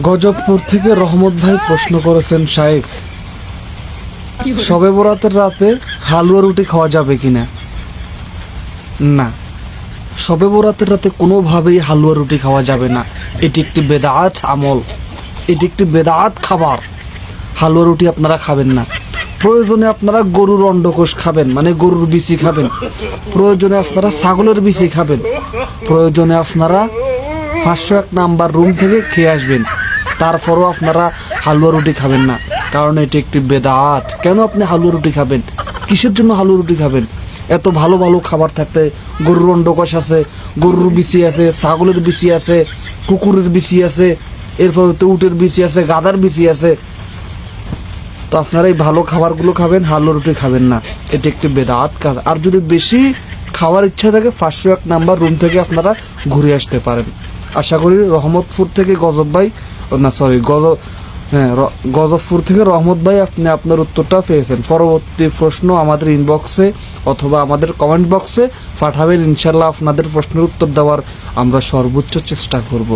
গজবপুর থেকে রহমত ভাই প্রশ্ন করেছেন, শায়েখ সবে বরাতের রাতে হালুয়া রুটি খাওয়া যাবে কিনা না? সবে বরাতের রাতে কোনোভাবেই হালুয়া রুটি খাওয়া যাবে না। এটি একটি বেদাত আমল। এটি একটি বেদাত খাবার। হালুয়া রুটি আপনারা খাবেন না। প্রয়োজনে আপনারা গরুর অন্ডকোষ খাবেন মানে গরুর বিচি খাবেন। প্রয়োজনে আপনারা ছাগলের বিচি খাবেন। প্রয়োজনে আপনারা পাঁচশো এক নাম্বার রুম থেকে খেয়ে আসবেন। তারপরও আপনারা হালুয়া রুটি খাবেন না, কারণ এটি একটি বেদাত। কেন আপনি হালুয়া রুটি খাবেন? কিসের জন্য হালুয়া রুটি খাবেন? এত ভালো ভালো খাবার থাকতে গরুর অন্ডকোষ আছে, গরুর বিচি আছে, ছাগলের বিচি আছে, কুকুরের বিচি আছে, এরপর তো উটের বিচি আছে, গাদার বিচি আছে। তো আপনারা এই ভালো খাবারগুলো খাবেন, হালুয়া রুটি খাবেন না। এটি একটি বেদাত কাজ। আর যদি বেশি খাওয়ার ইচ্ছা থাকে, পাঁচশো এক নাম্বার রুম থেকে আপনারা ঘুরে আসতে পারেন। আশা করি রহমতপুর থেকে গজব ভাই না সরি গজ হ্যাঁ গজবপুর থেকে রহমত ভাই আপনি আপনার উত্তরটা পেয়েছেন। পরবর্তী প্রশ্ন আমাদের ইনবক্সে অথবা আমাদের কমেন্ট বক্সে পাঠাবেন। ইনশাল্লাহ আপনাদের প্রশ্নের উত্তর দেওয়ার আমরা সর্বোচ্চ চেষ্টা করব।